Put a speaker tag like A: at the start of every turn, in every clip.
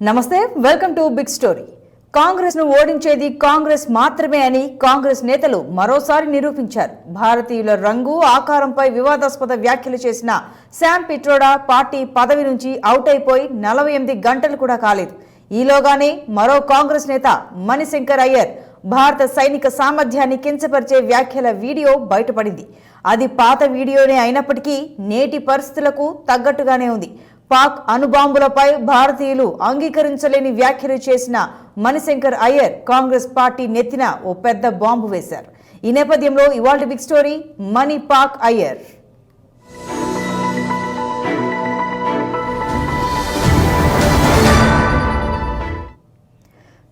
A: నమస్తే welcome to big story. కాంగ్రెస్ను ఓడించేది కాంగ్రెస్ మాత్రమే అని కాంగ్రెస్ నేతలు మరోసారి నిరూపించారు. భారతీయుల రంగు ఆకారంపై వివాదాస్పద వ్యాఖ్యలు చేసిన శామ్ పిట్రోడా పార్టీ పదవి నుంచి అవుట్ అయిపోయి నలభై ఎనిమిది గంటలు కూడా కాలేదు. ఈలోగానే మరో కాంగ్రెస్ నేత మణిశంకర్ అయ్యర్ భారత సైనిక సామర్థ్యాన్ని కించపరిచే వ్యాఖ్యల వీడియో బయటపడింది. అది పాత వీడియోనే అయినప్పటికీ నేటి పరిస్థితులకు తగ్గట్టుగానే ఉంది. పాక్ అణుబాంబులపై భారతీయులు అంగీకరించలేని వ్యాఖ్యలు చేసిన మణిశంకర్ అయ్యర్ కాంగ్రెస్ పార్టీ నెత్తిన ఓ పెద్ద బాంబు వేశారు. ఈ నేపథ్యంలో ఇవాళ బిగ్ స్టోరీ మణి పాక్ అయ్యర్.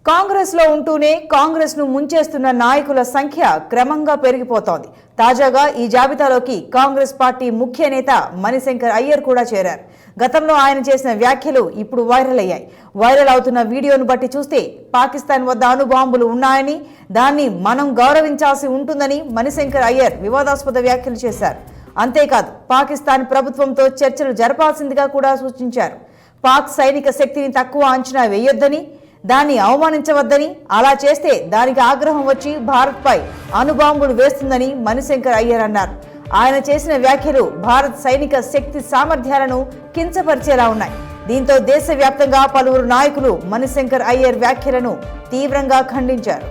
A: కాంగ్రెస్లో ఉంటూనే కాంగ్రెస్ను ముంచేస్తున్న నాయకుల సంఖ్య క్రమంగా పెరిగిపోతోంది. తాజాగా ఈ జాబితాలోకి కాంగ్రెస్ పార్టీ ముఖ్య నేత మణిశంకర్ అయ్యర్ కూడా చేరారు. గతంలో ఆయన చేసిన వ్యాఖ్యలు ఇప్పుడు వైరల్ అయ్యాయి. వైరల్ అవుతున్న వీడియోను బట్టి చూస్తే పాకిస్తాన్ వద్ద అణుబాంబులు ఉన్నాయని దాన్ని మనం గౌరవించాల్సి ఉంటుందని మణిశంకర్ అయ్యర్ వివాదాస్పద వ్యాఖ్యలు చేశారు. అంతేకాదు పాకిస్తాన్ ప్రభుత్వంతో చర్చలు జరపాల్సిందిగా కూడా సూచించారు. పాక్ సైనిక శక్తిని తక్కువ అంచనా వేయొద్దని దాన్ని అవమానించవద్దని అలా చేస్తే దానికి ఆగ్రహం వచ్చి భారత్పై అణుబాంబులు వేస్తుందని మణిశంకర్ అయ్యర్ అన్నారు. ఆయన చేసిన వ్యాఖ్యలు భారత్ సైనిక శక్తి సామర్థ్యాలను కించపరిచేలా ఉన్నాయి. దీంతో దేశవ్యాప్తంగా పలువురు నాయకులు మణిశంకర్ అయ్యర్ వ్యాఖ్యలను తీవ్రంగా ఖండించారు.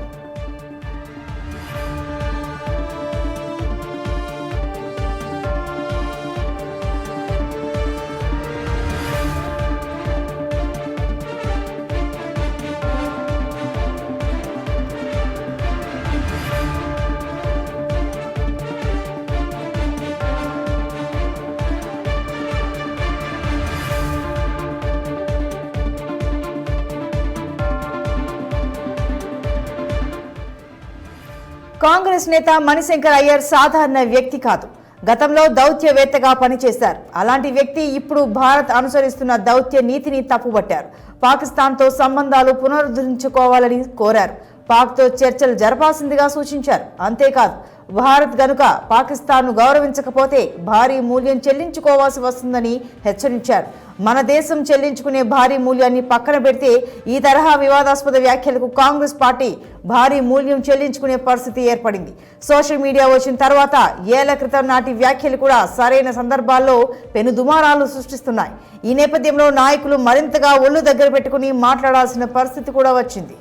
A: కాంగ్రెస్ నేత మణిశంకర్ అయ్యర్ సాధారణ వ్యక్తి కాదు. గతంలో దౌత్యవేత్తగా పనిచేశారు. అలాంటి వ్యక్తి ఇప్పుడు భారత్ అనుసరిస్తున్న దౌత్య నీతిని తప్పుబట్టారు పాకిస్తాన్తో సంబంధాలు పునరుద్ధరించుకోవాలని కోరారు. పాక్తో చర్చలు జరపాల్సిందిగా సూచించారు. అంతేకాదు భారత్ గనుక పాకిస్తాన్ను గౌరవించకపోతే భారీ మూల్యం చెల్లించుకోవాల్సి వస్తుందని హెచ్చరించారు. మన దేశం చెల్లించుకునే భారీ మూల్యాన్ని పక్కన పెడితే ఈ తరహా వివాదాస్పద వ్యాఖ్యలకు కాంగ్రెస్ పార్టీ భారీ మూల్యం చెల్లించుకునే పరిస్థితి ఏర్పడింది. సోషల్ మీడియా వచ్చిన తర్వాత ఏళ్ళ క్రితం నాటి వ్యాఖ్యలు కూడా సరైన సందర్భాల్లో పెను దుమారాలు సృష్టిస్తున్నాయి. ఈ నేపథ్యంలో నాయకులు మరింతగా ఒళ్ళు దగ్గర పెట్టుకుని మాట్లాడాల్సిన పరిస్థితి కూడా వచ్చింది.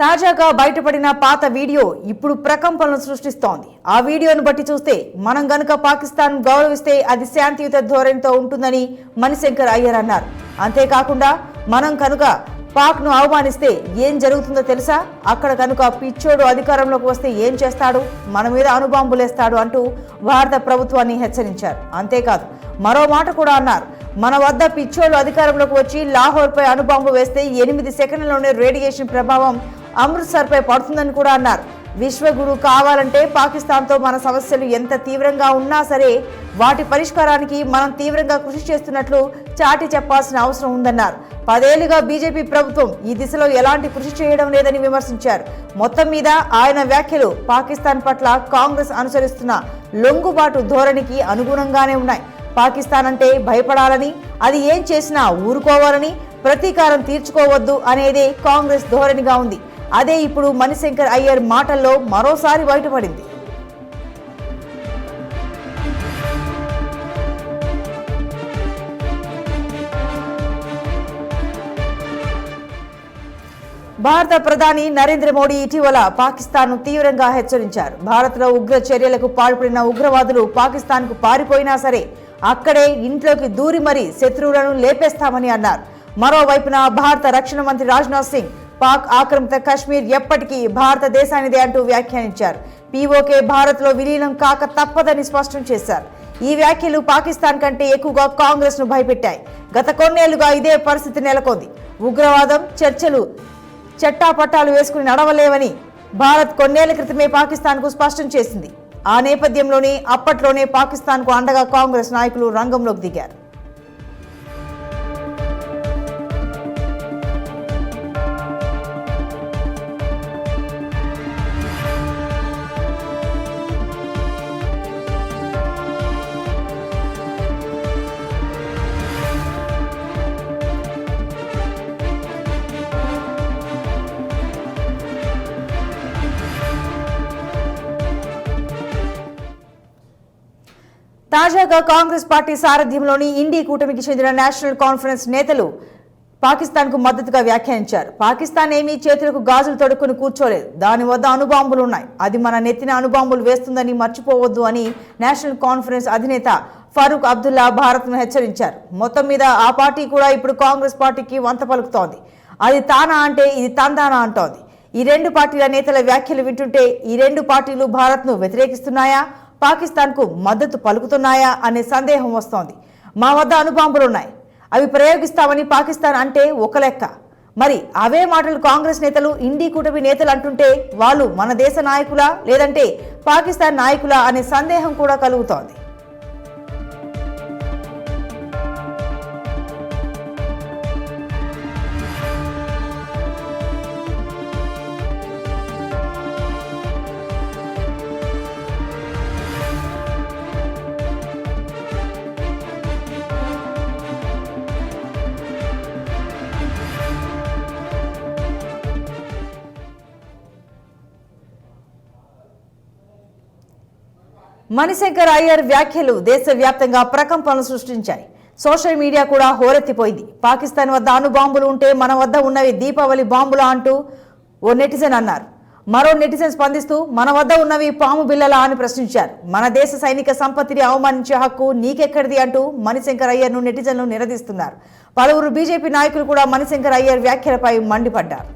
A: తాజాగా బయటపడిన పాత వీడియో ఇప్పుడు ప్రకంపనలు సృష్టిస్తోంది. ఆ వీడియోను బట్టి చూస్తే మనం గనుక పాకిస్తాన్ గౌరవిస్తే అది శాంతియుత ధోరణితో ఉంటుందని మణిశంకర్ అయ్యర్ అన్నారు. అంతేకాకుండా మనం కనుక పాక్ను అవమానిస్తే ఏం జరుగుతుందో తెలుసా? అక్కడ కనుక పిచ్చోడు అధికారంలోకి వస్తే ఏం చేస్తాడు? మన మీద అణుబాంబులేస్తాడు అంటూ భారత ప్రభుత్వాన్ని హెచ్చరించారు. అంతేకాదు మరో మాట కూడా అన్నారు. మన వద్ద పిచ్చోళ్ళు అధికారంలోకి వచ్చి లాహోర్పై అణుబాంబు వేస్తే ఎనిమిది సెకండ్లలోనే రేడియేషన్ ప్రభావం అమృత్సర్పై పడుతుందని కూడా అన్నారు. విశ్వగురు కావాలంటే పాకిస్తాన్తో మన సమస్యలు ఎంత తీవ్రంగా ఉన్నా సరే వాటి పరిష్కారానికి మనం తీవ్రంగా కృషి చేస్తున్నట్లు చాటి చెప్పాల్సిన అవసరం ఉందన్నారు. పదేళ్ళుగా బీజేపీ ప్రభుత్వం ఈ దిశలో ఎలాంటి కృషి చేయడం లేదని విమర్శించారు. మొత్తం మీద ఆయన వ్యాఖ్యలు పాకిస్తాన్ పట్ల కాంగ్రెస్ అనుసరిస్తున్న లొంగుబాటు ధోరణికి అనుగుణంగానే ఉన్నాయి. పాకిస్తాన్ అంటే భయపడాలని అది ఏం చేసినా ఊరుకోవాలని ప్రతీకారం తీర్చుకోవద్దు అనేదే కాంగ్రెస్ ధోరణిగా ఉంది. అదే ఇప్పుడు మణిశంకర్ అయ్యర్ మాటల్లో మరోసారి బయటపడింది. భారత ప్రధాని నరేంద్ర మోడీ ఇటీవల పాకిస్తాన్ను తీవ్రంగా హెచ్చరించారు. భారత్లో ఉగ్ర చర్యలకు పాల్పడిన ఉగ్రవాదులు పాకిస్తాన్కు పారిపోయినా సరే అక్కడే ఇంట్లోకి దూరి మరీ శత్రువులను లేపేస్తామని అన్నారు. మరోవైపున భారత రక్షణ మంత్రి రాజ్నాథ్ సింగ్ పాక్ ఆక్రమిత కశ్మీర్ ఎప్పటికీ భారతదేశానిదే అంటూ వ్యాఖ్యానించారు. పీఓకే భారత్లో విలీనం కాక తప్పదని స్పష్టం చేశారు. ఈ వ్యాఖ్యలు పాకిస్తాన్ కంటే ఎక్కువగా కాంగ్రెస్ను భయపెట్టాయి. గత కొన్నేళ్ళుగా ఇదే పరిస్థితి నెలకొంది. ఉగ్రవాదం చర్చలు చట్టాపట్టాలు వేసుకుని నడవలేవని భారత్ కొన్నేళ్ళ క్రితమే పాకిస్తాన్కు స్పష్టం చేసింది. ఆ నేపథ్యంలోనే అప్పట్లోనే పాకిస్తాన్కు అండగా కాంగ్రెస్ నాయకులు రంగంలోకి దిగారు. తాజాగా కాంగ్రెస్ పార్టీ సారథ్యంలోని ఇండి కూటమికి చెందిన నేషనల్ కాన్ఫరెన్స్ నేతలు పాకిస్తాన్కు మద్దతుగా వ్యాఖ్యానించారు. పాకిస్తాన్ ఏమీ చేతులకు గాజులు తొడుక్కుని కూర్చోలేదు. దాని వద్ద అణుబాంబులు ఉన్నాయి. అది మన నెత్తిన అణుబాంబులు వేస్తుందని మర్చిపోవద్దు అని నేషనల్ కాన్ఫరెన్స్ అధినేత ఫరూక్ అబ్దుల్లా భారత్ను హెచ్చరించారు. మొత్తం మీద ఆ పార్టీ కూడా ఇప్పుడు కాంగ్రెస్ పార్టీకి వంత పలుకుతోంది. అది తానా అంటే ఇది తందానా అంటోంది. ఈ రెండు పార్టీల నేతల వ్యాఖ్యలు వింటుంటే ఈ రెండు పార్టీలు భారత్ను వ్యతిరేకిస్తున్నాయా? పాకిస్తాన్కు మద్దతు పలుకుతున్నాయా అనే సందేహం వస్తోంది. మా వద్ద అణుబాంబులున్నాయి అవి ప్రయోగిస్తామని పాకిస్తాన్ అంటే ఒక లెక్క. మరి అవే మాటలు కాంగ్రెస్ నేతలు ఇండీ కూటమి నేతలు అంటుంటే వాళ్ళు మన దేశ నాయకులా లేదంటే పాకిస్తాన్ నాయకులా అనే సందేహం కూడా కలుగుతోంది. మణిశంకర్ అయ్యర్ వ్యాఖ్యలు దేశవ్యాప్తంగా ప్రకంపనలు సృష్టించాయి. సోషల్ మీడియా కూడా హోరెత్తిపోయింది. పాకిస్తాన్ వద్ద అణుబాంబులు ఉంటే మన వద్ద ఉన్నవి దీపావళి బాంబులా అంటూ ఓ నెటిజన్ అన్నారు. మరో నెటిజన్ స్పందిస్తూ మన వద్ద ఉన్నవి పాము బిల్లలా అని ప్రశ్నించారు. మన దేశ సైనిక సంపత్తిని అవమానించే హక్కు నీకెక్కడిది అంటూ మణిశంకర్ అయ్యర్ను నెటిజన్లు నిలదీస్తున్నారు పలువురు బీజేపీ నాయకులు కూడా మణిశంకర్ అయ్యర్ వ్యాఖ్యలపై మండిపడ్డారు.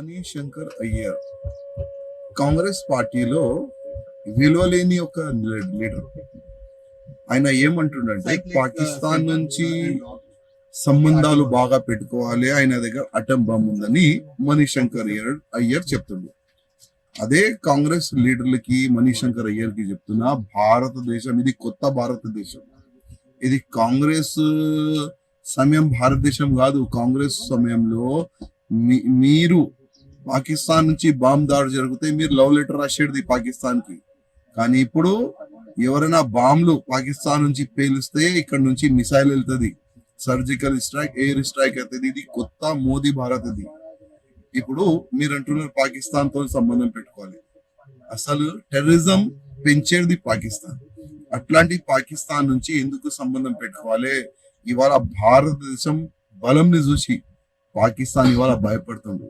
B: మనీష్ శంకర్ అయ్యర్. కాంగ్రెస్ పార్టీలో విలువలేని ఒక లీడర్. ఆయన ఏమంటుండంటే పాకిస్తాన్ నుంచి సంబంధాలు బాగా పెట్టుకోవాలి. ఆయన దగ్గర అటం బాంబు ఉందని మనీష్ శంకర్ అయ్యర్ అయ్యర్ చెప్తుండు. అదే కాంగ్రెస్ లీడర్లకి మనీష్ శంకర్ అయ్యర్కి చెప్తున్నా భారతదేశం ఇది కొత్త భారతదేశం. ఇది కాంగ్రెస్ సమయం భారతదేశం కాదు. కాంగ్రెస్ సమయంలో మీరు పాకిస్తాన్ నుంచి బాంబ్ దాడి జరిగితే మీరు లవ్ లెటర్ రాసేది పాకిస్తాన్కి కానీ ఇప్పుడు ఎవరైనా బాంబులు పాకిస్తాన్ నుంచి పేలిస్తే ఇక్కడ నుంచి మిసైల్ వెళ్తుంది. సర్జికల్ స్ట్రైక్ ఎయిర్ స్ట్రైక్ అవుతుంది. ఇది కొత్త మోదీ భారత్ ఇది. ఇప్పుడు మీరు అంటున్నారు పాకిస్తాన్తో సంబంధం పెట్టుకోవాలి. అసలు టెర్రరిజం పెంచేది పాకిస్తాన్. అట్లాంటి పాకిస్తాన్ నుంచి ఎందుకు సంబంధం పెట్టుకోవాలి? ఇవాళ భారతదేశం బలంని చూసి పాకిస్తాన్ ఇవాళ భయపడుతుంది.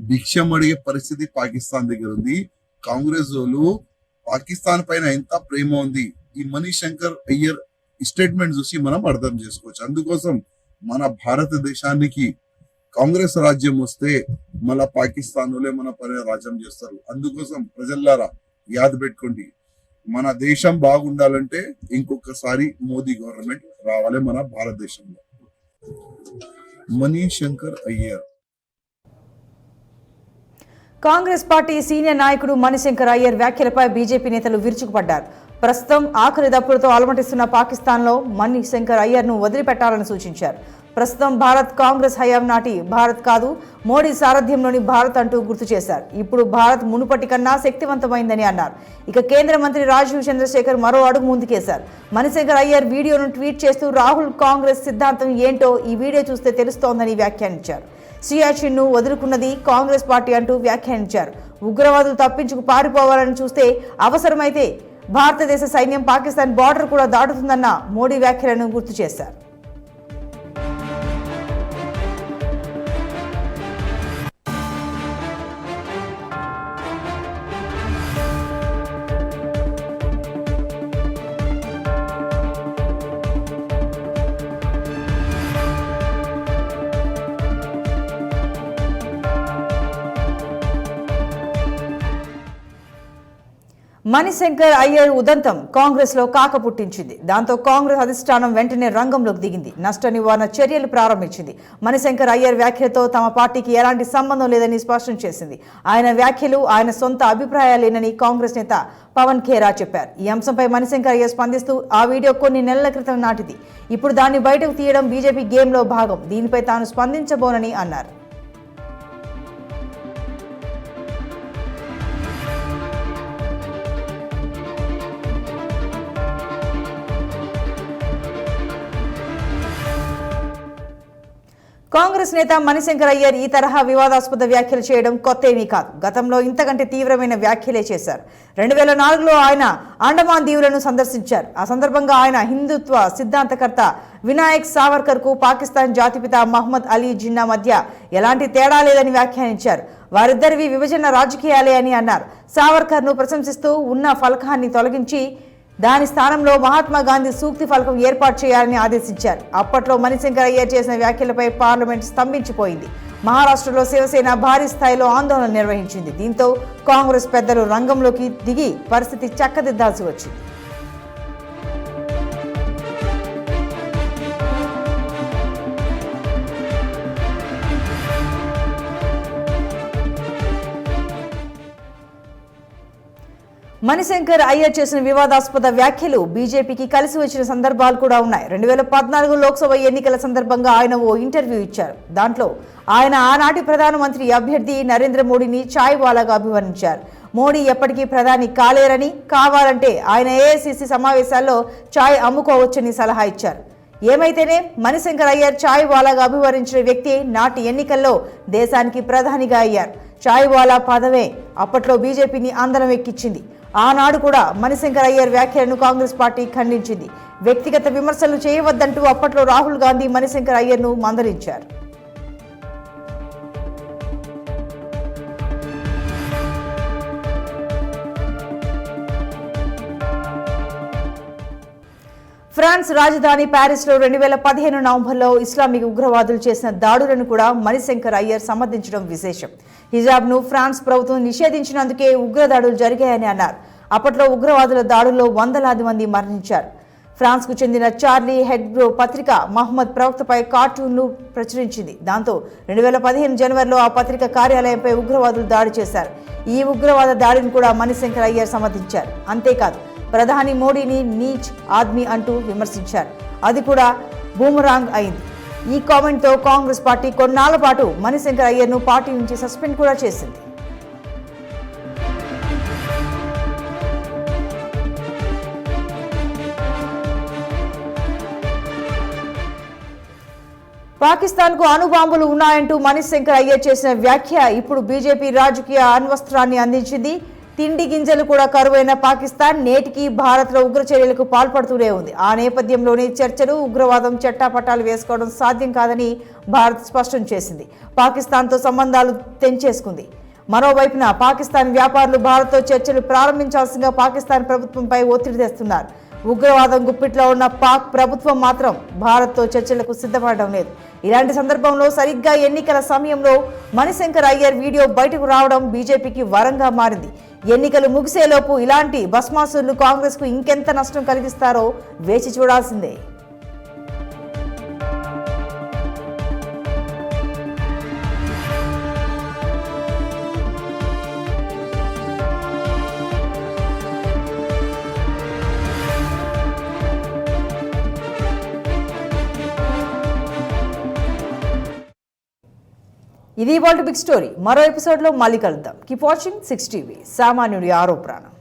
B: భిక్షం అడిగే పరిస్థితి పాకిస్తాన్ దగ్గర ఉంది. కాంగ్రెస్ వాళ్ళు పాకిస్తాన్ పైన ఎంత ప్రేమ ఉంది? ఈ మనీష్ శంకర్ అయ్యర్ స్టేట్మెంట్ చూసి మనం అర్థం చేసుకోవచ్చు. అందుకోసం మన భారతదేశానికి కాంగ్రెస్ రాజ్యం వస్తే మళ్ళా పాకిస్తాన్ వాళ్ళే మన పైన రాజ్యం చేస్తారు. అందుకోసం ప్రజల్లారా యాద పెట్టుకోండి. మన దేశం బాగుండాలంటే ఇంకొకసారి మోదీ గవర్నమెంట్ రావాలి మన భారతదేశంలో. మనీష్ శంకర్ అయ్యర్
A: కాంగ్రెస్ పార్టీ సీనియర్ నాయకుడు మణిశంకర్ అయ్యర్ వ్యాఖ్యలపై బీజేపీ నేతలు విరుచుకుపడ్డారు. ప్రస్తుతం ఆఖరి దప్పులతో అలమటిస్తున్న పాకిస్తాన్లో మణిశంకర్ అయ్యర్ను వదిలిపెట్టాలని సూచించారు. ప్రస్తుతం భారత్ కాంగ్రెస్ హయాం నాటి భారత్ కాదు మోడీ సారథ్యంలోని భారత్ అంటూ గుర్తు చేశారు. ఇప్పుడు భారత్ మునుపటి కన్నా శక్తివంతమైందని అన్నారు. ఇక కేంద్ర మంత్రి రాజీవ్ చంద్రశేఖర్ మరో అడుగు ముందుకేశారు. మణిశంకర్ అయ్యర్ వీడియోను ట్వీట్ చేస్తూ రాహుల్ కాంగ్రెస్ సిద్ధాంతం ఏంటో ఈ వీడియో చూస్తే తెలుస్తోందని వ్యాఖ్యానించారు. సియాచిన్ను వదులుకున్నది కాంగ్రెస్ పార్టీ అంటూ వ్యాఖ్యానించారు. ఉగ్రవాదులు తప్పించుకు పారిపోవాలని చూస్తే అవసరమైతే భారతదేశ సైన్యం పాకిస్తాన్ బార్డర్ కూడా దాటుతుందన్న మోడీ వ్యాఖ్యలను గుర్తు చేశారు. మణిశంకర్ అయ్యర్ ఉదంతం కాంగ్రెస్లో కాక పుట్టించింది. దాంతో కాంగ్రెస్ అధిష్టానం వెంటనే రంగంలోకి దిగింది. నష్ట నివారణ చర్యలు ప్రారంభించింది. మణిశంకర్ అయ్యర్ వ్యాఖ్యలతో తమ పార్టీకి ఎలాంటి సంబంధం లేదని స్పష్టం చేసింది. ఆయన వ్యాఖ్యలు ఆయన సొంత అభిప్రాయాలేనని కాంగ్రెస్ నేత పవన్ ఖేరా చెప్పారు. ఈ అంశంపై మణిశంకర్ అయ్యర్ స్పందిస్తూ ఆ వీడియో కొన్ని నెలల క్రితం నాటిది. ఇప్పుడు దాన్ని బయటకు తీయడం బీజేపీ గేమ్లో భాగం. దీనిపై తాను స్పందించబోనని అన్నారు. కాంగ్రెస్ నేత మణిశంకర్ అయ్యర్ ఈ తరహా వివాదాస్పద వ్యాఖ్యలు చేయడం కొత్త ఏమీ కాదు. గతంలో ఇంతకంటే తీవ్రమైన వ్యాఖ్యలే చేశారు. రెండు వేల నాలుగులో ఆయన అండమాన్ దీవులను సందర్శించారు. ఆ సందర్భంగా ఆయన హిందుత్వ సిద్ధాంతకర్త వినాయక్ సావర్కర్కు పాకిస్తాన్ జాతిపిత మహమ్మద్ అలీ జిన్నా మధ్య ఎలాంటి తేడా లేదని వ్యాఖ్యానించారు. వారిద్దరివి విభజన రాజకీయాలే అని అన్నారు. సావర్కర్ను ప్రశంసిస్తూ ఉన్న ఫలకాన్ని తొలగించి దాని స్థానంలో మహాత్మా గాంధీ సూక్తి ఫలకం ఏర్పాటు చేయాలని ఆదేశించారు. అప్పట్లో మణిశంకరయ్య చేసిన వ్యాఖ్యలపై పార్లమెంట్ స్తంభించిపోయింది. మహారాష్ట్రలో శివసేన భారీ స్థాయిలో ఆందోళన నిర్వహించింది. దీంతో కాంగ్రెస్ పెద్దలు రంగంలోకి దిగి పరిస్థితి చక్కదిద్దాల్సి వచ్చింది. మణిశంకర్ అయ్యర్ చేసిన వివాదాస్పద వ్యాఖ్యలు బీజేపీకి కలిసి వచ్చిన సందర్భాలు కూడా ఉన్నాయి. రెండు వేల పద్నాలుగు లోక్సభ ఎన్నికల సందర్భంగా ఆయన ఓ ఇంటర్వ్యూ ఇచ్చారు. దాంట్లో ఆయన ఆనాటి ప్రధానమంత్రి అభ్యర్థి నరేంద్ర మోడీని ఛాయ్ వాలాగా అభివర్ణించారు. మోడీ ఎప్పటికీ ప్రధాని కాలేరని కావాలంటే ఆయన ఏఐసిసి సమావేశాల్లో ఛాయ్ అమ్ముకోవచ్చని సలహా ఇచ్చారు. ఏమైతేనే మణిశంకర్ అయ్యర్ ఛాయ్ వాలాగా అభివర్ణించిన వ్యక్తి నాటి ఎన్నికల్లో దేశానికి ప్రధానిగా అయ్యారు. ఛాయ్ వాలా పదవే అప్పట్లో బీజేపీని ఆందోళన ఎక్కించింది. ఆనాడు కూడా మణిశంకర్ అయ్యర్ వ్యాఖ్యలను కాంగ్రెస్ పార్టీ ఖండించింది. వ్యక్తిగత విమర్శలు చేయవద్దంటూ అప్పట్లో రాహుల్ గాంధీ మణిశంకర్ అయ్యర్ను మందలించారు. ఫ్రాన్స్ రాజధాని ప్యారిస్లో రెండు వేల పదిహేను నవంబర్లో ఇస్లామిక్ ఉగ్రవాదులు చేసిన దాడులను కూడా మణిశంకర్ అయ్యర్ సమర్థించడం విశేషం. హిజాబ్ను ఫ్రాన్స్ ప్రభుత్వం నిషేధించినందుకే ఉగ్రదాడులు జరిగాయని అన్నారు. అప్పట్లో ఉగ్రవాదుల దాడుల్లో వందలాది మంది మరణించారు. ఫ్రాన్స్కు చెందిన చార్లీ హెడ్బ్రో పత్రిక మహమ్మద్ ప్రవక్తపై కార్టూన్ను ప్రచురించింది. దాంతో రెండు వేల పదిహేను జనవరిలో ఆ పత్రిక కార్యాలయంపై ఉగ్రవాదులు దాడి చేశారు. ఈ ఉగ్రవాద దాడిని కూడా మణిశంకర్ అయ్యర్ సమర్థించారు. అంతేకాదు ప్రధాని మోడీని నీచ్ ఆద్మీ అంటూ విమర్శించారు. అది కూడా బూమరాంగ్ అయింది. ఈ కామెంట్తో కాంగ్రెస్ పార్టీ కొన్నాళ్ళ పాటు మణిశంకర్ అయ్యర్ను పార్టీ నుంచి సస్పెండ్ కూడా చేసింది. పాకిస్తాన్కు అణుబాంబులు ఉన్నాయంటూ మనీష్ శంకర్ అయ్యర్ చేసిన వ్యాఖ్య ఇప్పుడు బీజేపీ రాజకీయ అణ్వస్త్రాన్ని అందించింది. తిండి గింజలు కూడా కరువైన పాకిస్తాన్ నేటికి భారత్లో ఉగ్ర చర్యలకు పాల్పడుతూనే ఉంది. ఆ నేపథ్యంలోనే చర్చలు ఉగ్రవాదం చట్టాపట్టాలు వేసుకోవడం సాధ్యం కాదని భారత్ స్పష్టం చేసింది. పాకిస్తాన్తో సంబంధాలు తెంచేసుకుంది. మరోవైపున పాకిస్తాన్ వ్యాపారులు భారత్తో చర్చలు ప్రారంభించాల్సిందిగా పాకిస్తాన్ ప్రభుత్వంపై ఒత్తిడి తెస్తున్నారు. ఉగ్రవాదం గుప్పిట్లో ఉన్న పాక్ ప్రభుత్వం మాత్రం భారత్తో చర్చలకు సిద్ధపడడం లేదు. ఇలాంటి సందర్భంలో సరిగ్గా ఎన్నికల సమయంలో మణిశంకర్ అయ్యర్ వీడియో బయటకు రావడం బీజేపీకి వరంగా మారింది. ఎన్నికలు ముగిసేలోపు ఇలాంటి భస్మాసులు కాంగ్రెస్కు ఇంకెంత నష్టం కలిగిస్తారో వేచి చూడాల్సిందే. ఇది ఇవాళ బిగ్ స్టోరీ. మరో ఎపిసోడ్లో మళ్ళీ కలుద్దాం. కీప్ వాచింగ్ సిక్స్ టీవీ సామాన్యుడి ఆరో ప్రాణం